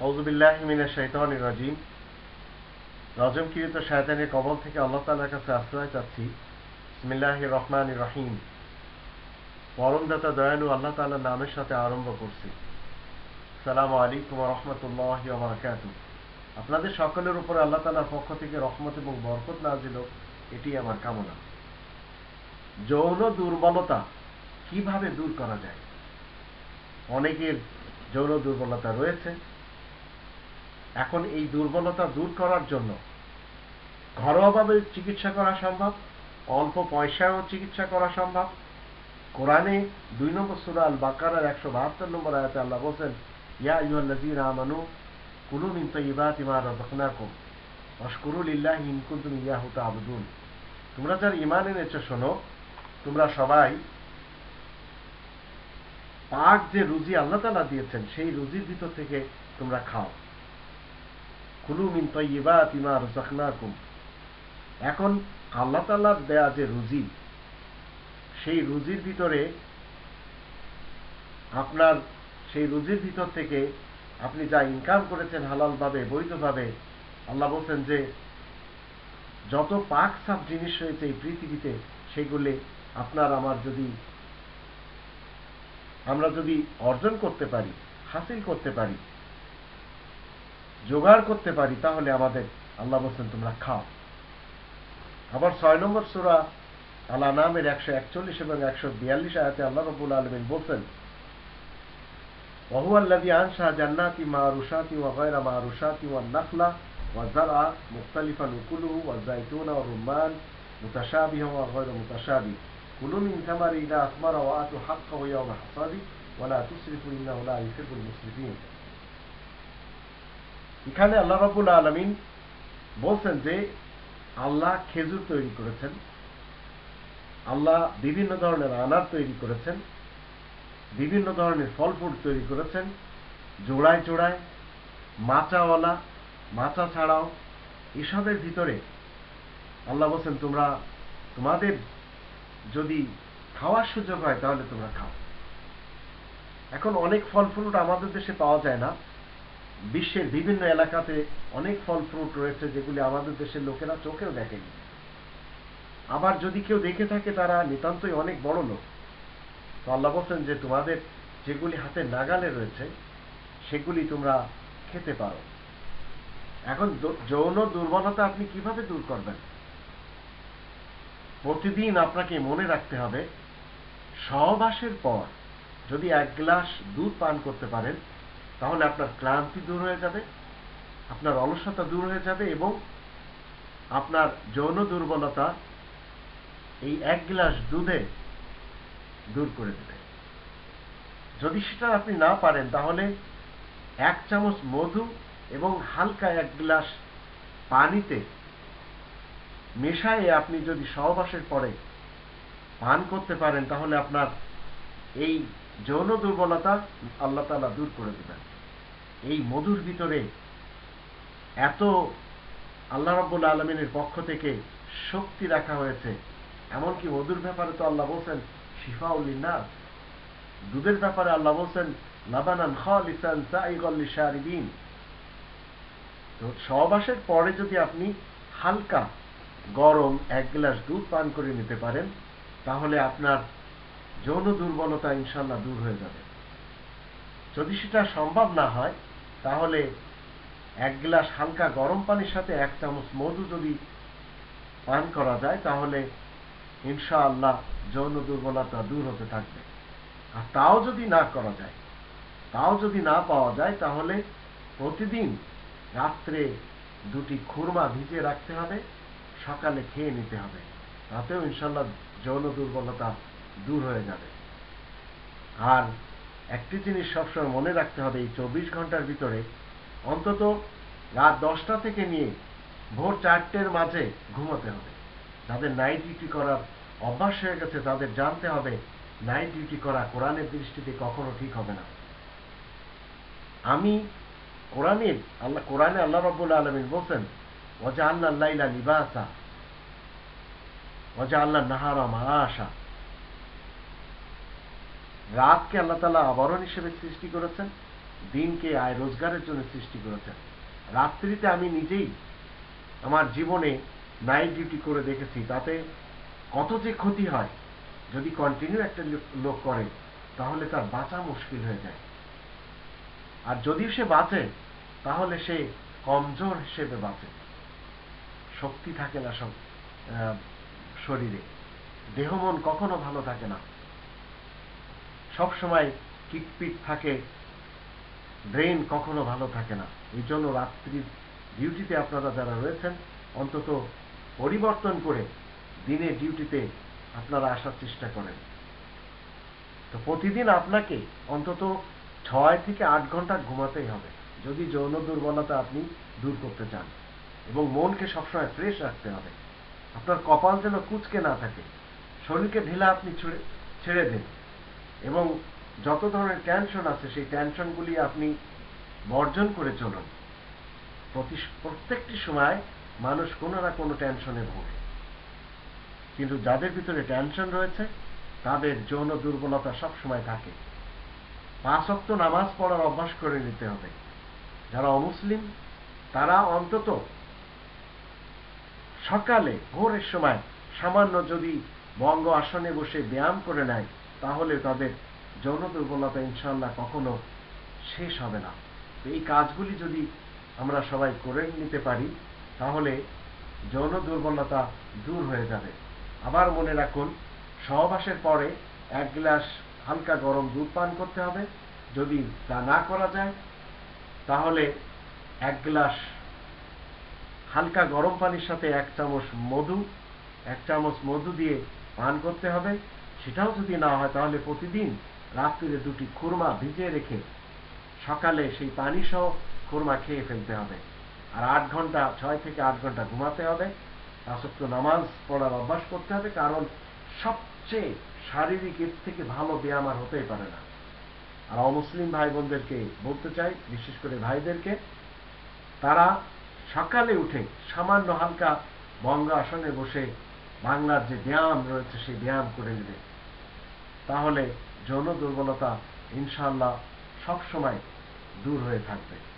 শৈতান রাজিম। রজমকৃত শায়তানের কবল থেকে আল্লাহ তালার কাছে আশ্রয় চাচ্ছি। ইসমিল্লাহ রহমান রহিম। পরমদাতা দয়ালু আল্লাহ তালার নামের সাথে আরম্ভ করছি। সালাম আলাইকুম রহমতুল্লাহ বারাকাত আপনাদের সকলের উপর আল্লাহ তালার পক্ষ থেকে রহমত এবং বরকত নাজিল এটি আমার কামনা। যৌন দুর্বলতা কীভাবে দূর করা যায়? অনেকের যৌন দুর্বলতা রয়েছে। এখন এই দুর্বলতা দূর করার জন্য ঘরোয়াভাবে চিকিৎসা করা সম্ভব, অল্প পয়সায়ও চিকিৎসা করা সম্ভব। কোরআনে দুই নম্বর সুরা আল একশো বাহাত্তর নম্বর আয়াতে আল্লাহ বলছেন, ইয়া ইউল্লাজির আমানু, কুলু মিন তৈবাত ইমা রাজাকুম অস্করুল ইল্লাহ ইনকুন্তুম ইয়াহু তাবুদুন। তোমরা যার ইমান এনেছো শোনো, তোমরা সবাই পাক যে রুজি আল্লাহ তালা দিয়েছেন, সেই রুজির ভিতর থেকে তোমরা খাও। কুলু মিন তৈবাত ইমা এখন আল্লাহ তালার দেয়া যে রুজি, সেই রুজির ভিতরে আপনার, সেই রুজির ভিতর থেকে আপনি যা ইনকাম করেছেন হালালভাবে, বৈধভাবে, আল্লাহ বলছেন যে যত পাক সাপ জিনিস রয়েছে এই পৃথিবীতে, সেগুলি আপনার আমার যদি, আমরা যদি অর্জন করতে পারি, হাসিল করতে পারি জোগাড় করতে পারি তাহলে আমাদের আল্লাহ বলছেন তোমরা খাও আবার ছয় নম্বর সুরা আল্লাহ নামের একশো একচল্লিশ এবং একশো বিয়াল্লিশ আয়াতে আল্লাহ রবুল আলমিন বলছেন وهو الذي أنشأ جنات معروشات وغير معروشات والنخلة والزرع مختلفا أكله والزيتون والرمان متشابها وغير متشابه كلوا من ثمر إذا أثمر وآتوا حقه يوم حصاده ولا تسرفوا إنه لا يحب المسرفين এখানে আল্লাহ রবুল আলমিন বলছেন যে, আল্লাহ খেজুর তৈরি করেছেন, আল্লাহ বিভিন্ন ধরনের আনার তৈরি করেছেন, বিভিন্ন ধরনের ফল ফ্রুট তৈরি করেছেন, জোড়ায় জোড়ায়, মাচাওয়ালা, মাচা ছাড়াও, এসবের ভিতরে আল্লাহ বলছেন, তোমরা, তোমাদের যদি খাওয়ার সুযোগ হয় তাহলে তোমরা খাও। এখন অনেক ফল ফ্রুট আমাদের দেশে পাওয়া যায় না। বিশ্বের বিভিন্ন এলাকাতে অনেক ফল ফ্রুট রয়েছে যেগুলি আমাদের দেশের লোকেরা চোখেও দেখেনি। আবার যদি কেউ দেখে থাকে, তারা নিতান্তই অনেক বড় লোক। তো আল্লাহ বলছেন যে, তোমাদের যেগুলি হাতে নাগালে রয়েছে, সেগুলি তোমরা খেতে পারো। এখন যৌন দুর্বলতা আপনি কীভাবে দূর করবেন? প্রতিদিন আপনাকে মনে রাখতে হবে সহবাসের পর যদি এক গ্লাস দুধ পান করতে পারেন তাহলে আপনার ক্লান্তি দূর হয়ে যাবে, আপনার অলসতা দূর হয়ে যাবে এবং আপনার যৌন দুর্বলতা এই এক গ্লাস দুধে দূর করে দেবে। যদি সেটা আপনি না পারেন, তাহলে এক চামচ মধু এবং হালকা এক গ্লাস পানিতে মেশায়ে আপনি যদি সহবাসের পরে পান করতে পারেন, তাহলে আপনার এই যৌন দুর্বলতা আল্লাহ তালা দূর করে দেবেন। এই মধুর ভিতরে এত আল্লাহ রব্বুল আলমিনের পক্ষ থেকে শক্তি রাখা হয়েছে, এমনকি মধুর ব্যাপারে তো আল্লাহ বলছেন শিফাউল্লিনাস দুধের ব্যাপারে আল্লাহ বলছেন, লাবানান খালিসান সাইগল্লি তো সহবাসের পরে যদি আপনি হালকা গরম এক গ্লাস দুধ পান করে নিতে পারেন, তাহলে আপনার যৌন দুর্বলতা ইনশাল্লাহ দূর হয়ে যাবে। যদি সেটা সম্ভব না হয়, তাহলে এক গ্লাস হালকা গরম পানির সাথে এক চামচ মধু যদি পান করা যায়, তাহলে ইনশাআল্লাহ যৌন দুর্বলতা দূর হতে থাকবে। আর তাও যদি না করা যায়, তাও যদি না পাওয়া যায়, তাহলে প্রতিদিন রাত্রে দুটি খুরমা ভিজে রাখতে হবে, সকালে খেয়ে নিতে হবে। তাতেও ইনশাল্লাহ যৌন দুর্বলতা দূর হয়ে যাবে। আর একটি জিনিস সবসময় মনে রাখতে হবে, এই চব্বিশ ঘণ্টার ভিতরে অন্তত রাত দশটা থেকে নিয়ে ভোর চারটের মাঝে ঘুমোতে হবে। যাদের নাইট ডিউটি করার অভ্যাস হয়ে গেছে, তাদের জানতে হবে নাইট ডিউটি করা কোরআনের দৃষ্টিতে কখনো ঠিক হবে না। আমি কোরআনের আল্লাহ, কোরআনে আল্লাহ রব্বুল আলমিন বলছেন ওজা আল্লাহ লাইলা লিবাসা ওজা আল্লাহ নাহারা মাহাসা রাতকে আল্লাহ তালা আবরণ হিসেবে সৃষ্টি করেছেন, দিনকে আয় রোজগারের জন্য সৃষ্টি করেছেন। রাত্রিতে আমি নিজেই আমার জীবনে নাইট ডিউটি করে দেখেছি, তাতে কত যে ক্ষতি হয়, যদি কন্টিনিউ একটা লোক- করে, তাহলে তার বাঁচা মুশকিল হয়ে যায়। আর যদি সে বাঁচে, তাহলে সে কমজোর হিসেবে বাঁচে। শক্তি থাকে না সব শরীরে। দেহ মন কখনো ভালো থাকে না। সব সময় কিটপিট থাকে। ব্রেন কখনো ভালো থাকে না। এই জন্য রাত্রির ডিউটিতে আপনারা যারা রয়েছেন, অন্তত পরিবর্তন করে দিনের ডিউটিতে আপনারা আসার চেষ্টা করেন। তো প্রতিদিন আপনাকে অন্তত ছয় থেকে আট ঘণ্টা ঘুমাতেই হবে, যদি যৌন দুর্বলতা আপনি দূর করতে চান। এবং মনকে সবসময় ফ্রেশ রাখতে হবে। আপনার কপাল যেন কুচকে না থাকে। শরীরকে ঢিলা আপনি ছেড়ে ছেড়ে দিন। এবং যত ধরনের টেনশন আছে, সেই টেনশনগুলি আপনি বর্জন করে চলুন। প্রতি- প্রত্যেকটি সময় মানুষ কোনো না কোনো টেনশনে ভোগে। কিন্তু যাদের ভিতরে টেনশন রয়েছে, তাদের যৌন দুর্বলতা সব সময় থাকে। পাঁচ অক্ত নামাজ পড়ার অভ্যাস করে নিতে হবে। যারা অমুসলিম, তারা অন্তত সকালে ভোরের সময় সামান্য যদি বঙ্গ আসনে বসে ব্যায়াম করে নেয় তাহলে তাদের যৌন দুর্বলতা ইনশাল্লাহ কখনো শেষ হবে না। এই কাজগুলি যদি আমরা সবাই করে নিতে পারি, তাহলে যৌন দুর্বলতা দূর হয়ে যাবে। আবার মনে রাখুন, সহবাসের পরে এক গ্লাস হালকা গরম দুধ পান করতে হবে। যদি তা না করা যায়, তাহলে এক গ্লাস হালকা গরম পানির সাথে এক চামচ মধু, এক চামচ মধু দিয়ে পান করতে হবে। সেটাও যদি না হয়, তাহলে প্রতিদিন রাত্রিরে দুটি খুরমা ভিজিয়ে রেখে সকালে সেই পানি সহ খুরমা খেয়ে ফেলতে হবে। আর আট ঘণ্টা, ছয় থেকে আট ঘণ্টা ঘুমাতে হবে। আসক্ত নামাজ পড়ার অভ্যাস করতে হবে, কারণ সবচেয়ে শারীরিক এর থেকে ভালো ব্যায়াম আর হতেই পারে না। আর অমুসলিম ভাই বোনদেরকে বলতে চাই, বিশেষ করে ভাইদেরকে, তারা সকালে উঠে সামান্য হালকা বঙ্গ আসনে বসে বাংলার যে ব্যায়াম রয়েছে, সেই ব্যায়াম করে নেবে। তাহলে যৌন দুর্বলতা ইনশাল্লাহ সবসময় দূর হয়ে থাকবে।